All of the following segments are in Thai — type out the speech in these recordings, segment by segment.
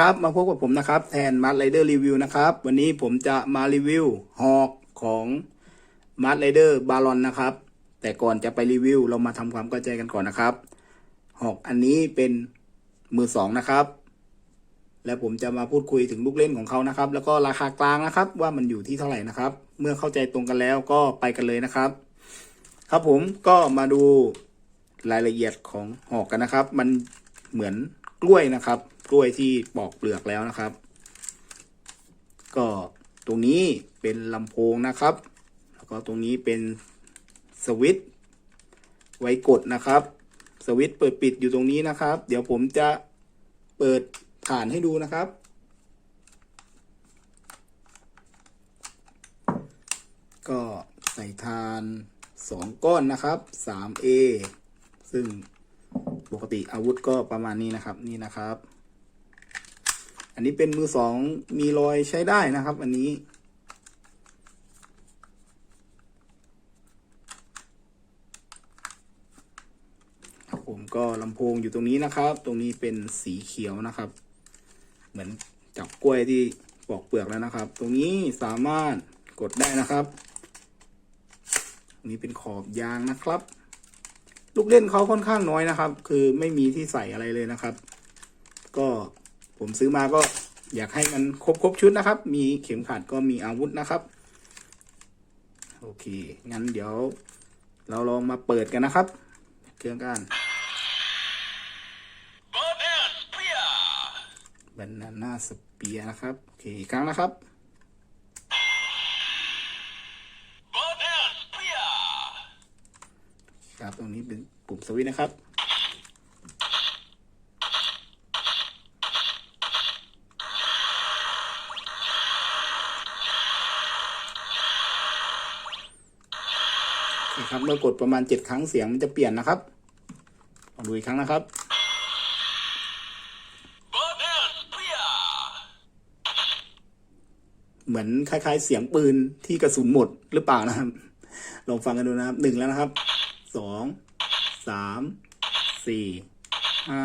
ครับมาพบกับผมนะครับแทนมาร์ r ไรเดอร์รีวิวนะครับวันนี้ผมจะมารีวิวหอกของมาร์ r ไรเดอร์บาลอนนะครับแต่ก่อนจะไปรีวิว เรามาทำความเข้าใจกันก่อนนะครับ หอกอันนี้เป็นมือสองนะครับ และผมจะมาพูดคุยถึงลูกเล่นของเขานะครับ แล้วก็ราคากลางนะครับ ว่ามันอยู่ที่เท่าไหร่นะครับ เมื่อเข้าใจตรงกันแล้วก็ไปกันเลยนะครับ ครับผมก็มาดูรายละเอียดของหอกกันนะครับ มันเหมือนกล้วยนะครับ กล้วยที่ปอกเปลือกแล้วนะครับ ก็ตรงนี้เป็นลำโพงนะครับ แล้วก็ตรงนี้เป็นสวิตช์ไว้กดนะครับ สวิตช์เปิดปิดอยู่ตรงนี้นะครับ เดี๋ยวผมจะเปิดผ่านให้ดูนะครับ ก็ใส่ทานสองก้อนนะครับ 3A ซึ่งปกติอาวุธก็ประมาณนี้นะครับนี่นะครับ อันนี้เป็นมือสองมีรอยใช้ได้นะครับ อันนี้ ครับผมก็ลำโพงอยู่ตรงนี้นะครับ ตรงนี้เป็นสีเขียวนะครับ เหมือนจับกล้วยที่ปอกเปลือกแล้วนะครับ ตรงนี้สามารถกดได้นะครับนี่เป็นขอบยางนะครับ ลูกเล่นเขาค่อนข้างน้อยนะครับ คือไม่มีที่ใส่อะไรเลยนะครับ ก็ ผมซื้อมาก็อยากให้มันครบครบชุดนะครับ มีเข็มขัดก็มีอาวุธนะครับ โอเค งั้นเดี๋ยวเราลองมาเปิดกันนะครับ เครื่องกันบานาน่าสเปียนะครับ โอเคอีกครั้งนะครับครับตรงนี้เป็นปุ่มสวิตช์นะครับ โอเครับเมื่อกดประมาณเจ็ดครั้งเสียงมันจะเปลี่ยนนะครับลองดูอีกครั้งนะครับเหมือนคล้ายๆ เสียงปืนที่กระสุนหมดหรือเปล่านะครับลองฟังกันดูนะครับหนึ่งแล้วนะครับสองสามสี่ห้า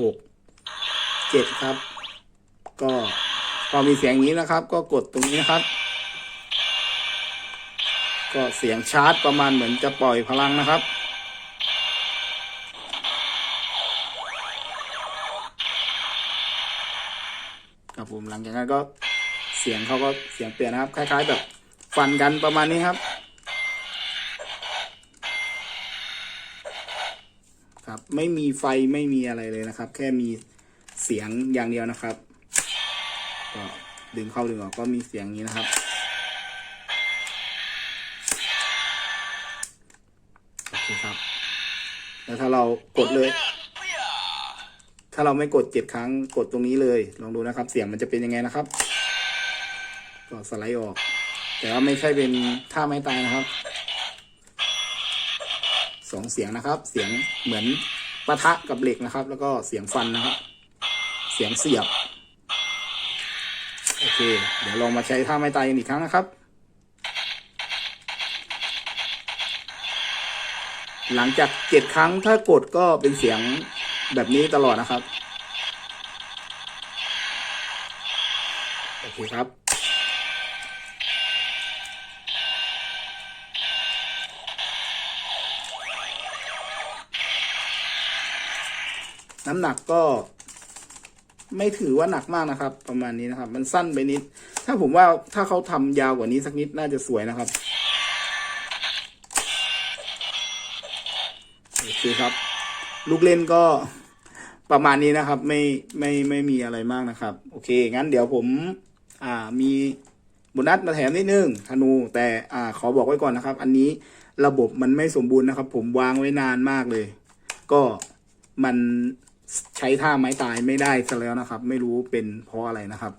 หกเจ็ดครับ ก็พอมีเสียงอย่างนี้นะครับ ก็กดตรงนี้นะครับ ก็เสียงชาร์จประมาณเหมือนจะปล่อยพลังนะครับ ครับผมหลังจากนั้นก็เสียงเขาก็เสียงเปลี่ยนนะครับ คล้าย ๆ แบบฟันกันประมาณนี้ครับ ครับไม่มีไฟไม่มีอะไรเลยนะครับ แค่มีเสียงอย่างเดียวนะครับก็ดึงเข้าดึงออกก็มีเสียงนี้นะครับ โอเคครับ แล้วถ้าเรากดเลย ถ้าเราไม่กดเจ็ดครั้งกดตรงนี้เลย ลองดูนะครับ เสียงมันจะเป็นยังไงนะครับ ก็สไลด์ออก แต่ว่าไม่ใช่เป็นท่าไม้ตายนะครับสองเสียงนะครับ เสียงเหมือนปะทะกับเหล็กนะครับ แล้วก็เสียงฟันนะครับ เสียงเสียบ โอเค เดี๋ยวลองมาใช้ท่าไม้ตายกันอีกครั้งนะครับ หลังจากเจ็ดครั้งถ้ากดก็เป็นเสียงแบบนี้ตลอดนะครับ โอเคครับ น้ำหนักก็ไม่ถือว่าหนักมากนะครับ ประมาณนี้นะครับ มันสั้นไปนิด ถ้าผมว่าถ้าเขาทำยาวกว่านี้สักนิดน่าจะสวยนะครับ โอเคครับ ลูกเล่นก็ประมาณนี้นะครับ ไม่ไม่ไม่มีอะไรมากนะครับ โอเค งั้นเดี๋ยวผม อ่ามีโบนัสมาแถมนิดนึงธนู แต่อ่าขอบอกไว้ก่อนนะครับ อันนี้ระบบมันไม่สมบูรณ์นะครับ ผมวางไว้นานมากเลย ก็มันใช้ท่าไม้ตายไม่ได้ซะแล้วนะครับ ไม่รู้เป็นเพราะอะไรนะครับ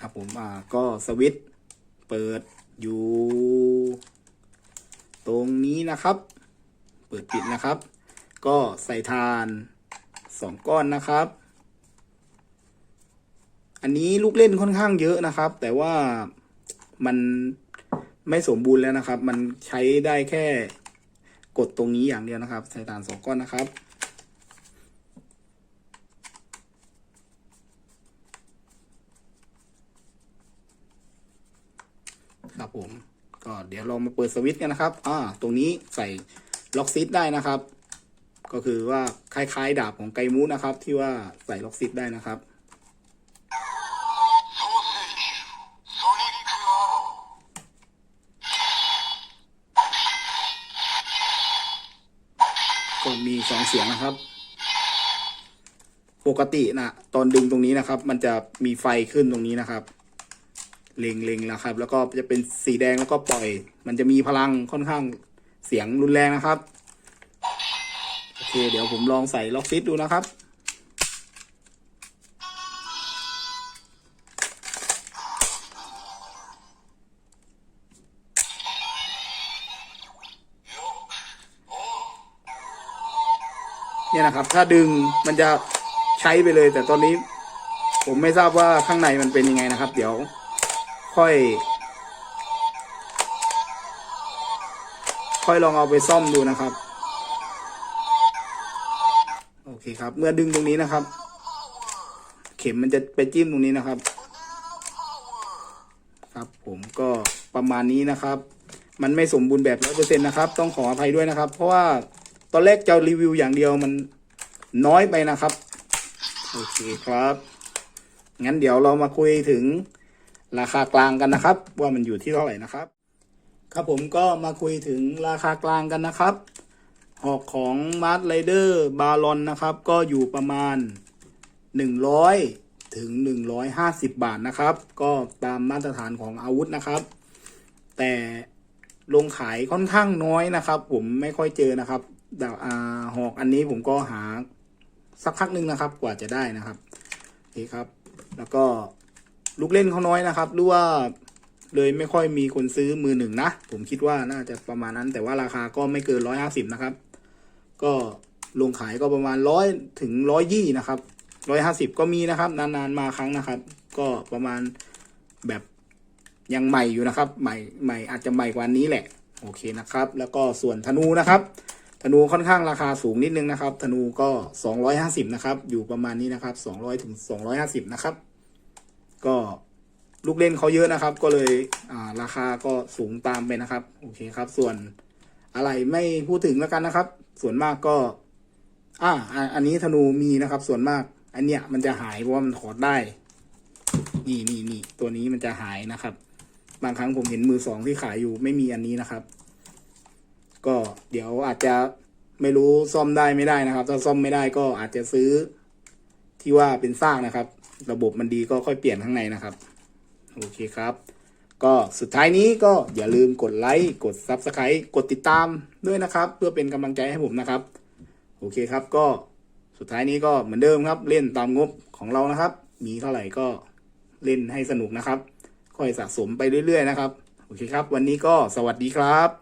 ครับผมอ่าก็สวิตช์เปิดอยู่ ตรงนี้นะครับ เปิดปิดนะครับ ก็ใส่ทานสองก้อนนะครับ อันนี้ลูกเล่นค่อนข้างเยอะนะครับ แต่ว่ามันไม่สมบูรณ์แล้วนะครับ มันใช้ได้แค่กดตรงนี้อย่างเดียวนะครับ ใส่ทานสองก้อนนะครับ ครับผม ก็เดี๋ยวเรามาเปิดสวิตช์กันนะครับ อ่า ตรงนี้ใส่ ล็อกซิดได้นะครับ ก็คือว่าคล้ายๆ ดาบของไกมูนะครับ ที่ว่าใส่ล็อกซิดได้นะครับ ก็มีสองเสียงนะครับ ปกตินะตอนดึงตรงนี้นะครับ มันจะมีไฟขึ้นตรงนี้นะครับเล็งๆแล้วครับ แล้วก็จะเป็นสีแดงแล้วก็ปล่อย มันจะมีพลังค่อนข้าง เสียงรุนแรงนะครับ โอเค เดี๋ยวผมลองใส่ล็อกฟิตดูนะครับ เนี่ยนะครับ ถ้าดึงมันจะใช้ไปเลย แต่ตอนนี้ ผมไม่ทราบว่าข้างในมันเป็นยังไงนะครับ เดี๋ยวค่อย ค่อยลองเอาไปซ่อมดูนะครับ โอเคครับ เมื่อดึงตรงนี้นะครับ เข็มมันจะไปจิ้มตรงนี้นะครับ ครับ ผมก็ประมาณนี้นะครับ มันไม่สมบูรณ์แบบร้อยเปอร์เซ็นต์นะครับ ต้องขออภัยด้วยนะครับ เพราะว่าตอนแรกจะรีวิวอย่างเดียวมันน้อยไปนะครับ โอเคครับ งั้นเดี๋ยวเรามาคุยถึงราคากลางกันนะครับ ว่ามันอยู่ที่เท่าไหร่นะครับ ครับผมก็มาคุยถึงราคากลางกันนะครับหอกของมาร์ r ไรเดอร์บาลอนนะครับ ก็อยู่ประมาณ 100 ถึง 150 บาทนะครับ ก็ตามมาตรฐานของอาวุธนะครับ แต่ลงขายค่อนข้างน้อยนะครับ ผมไม่ค่อยเจอนะครับดาวอาหอกอันนี้ผมก็หาสักพักหนึ่งนะครับ กว่าจะได้นะครับโอเคครับ แล้วก็ลูกเล่นเขาน้อยนะครับหรือว่า เลยไม่ค่อยมีคนซื้อมือหนึ่งนะ ผมคิดว่าน่าจะประมาณนั้น แต่ว่าราคาก็ไม่เกินร้อยห้าสิบนะครับ ก็ลงขายก็ประมาณร้อยถึงร้อยยี่นะครับร้อยห้าสิบก็มีนะครับ นานๆมาครั้งนะครับ ก็ประมาณแบบยังใหม่อยู่นะครับ ใหม่ใหม่อาจจะใหม่กว่านี้แหละ โอเคนะครับ แล้วก็ส่วนธนูนะครับ ธนูค่อนข้างราคาสูงนิดนึงนะครับ ธนูก็สองร้อยห้าสิบนะครับ อยู่ประมาณนี้นะครับสองร้อยถึงสองร้อยห้าสิบนะครับ ก็ ลูกเล่นเขาเยอะนะครับ ก็เลยอ่าราคาก็สูงตามไปนะครับโอเคครับ ส่วนอะไรไม่พูดถึงแล้วกันนะครับ ส่วนมากก็อ่าอันนี้ธนูมีนะครับ ส่วนมาก อันเนี้ยมันจะหายเพราะว่ามันถอดได้ นี่นี่นี่ตัวนี้มันจะหายนะครับ บางครั้งผมเห็นมือสองที่ขายอยู่ไม่มีอันนี้นะครับ ก็เดี๋ยวอาจจะไม่รู้ซ่อมได้ไม่ได้นะครับ ถ้าซ่อมไม่ได้ก็อาจจะซื้อที่ว่าเป็นสร้างนะครับ ระบบมันดีก็ค่อยเปลี่ยนข้างในนะครับ โอเคครับ ก็สุดท้ายนี้ก็อย่าลืมกดไลค์กด Subscribe กดติดตามด้วยนะครับ เพื่อเป็นกำลังใจให้ผมนะครับ โอเคครับก็สุดท้ายนี้ก็เหมือนเดิมครับ เล่นตามงบของเรานะครับ มีเท่าไหร่ก็เล่นให้สนุกนะครับ ค่อยสะสมไปเรื่อยๆนะครับ โอเคครับ วันนี้ก็สวัสดีครับ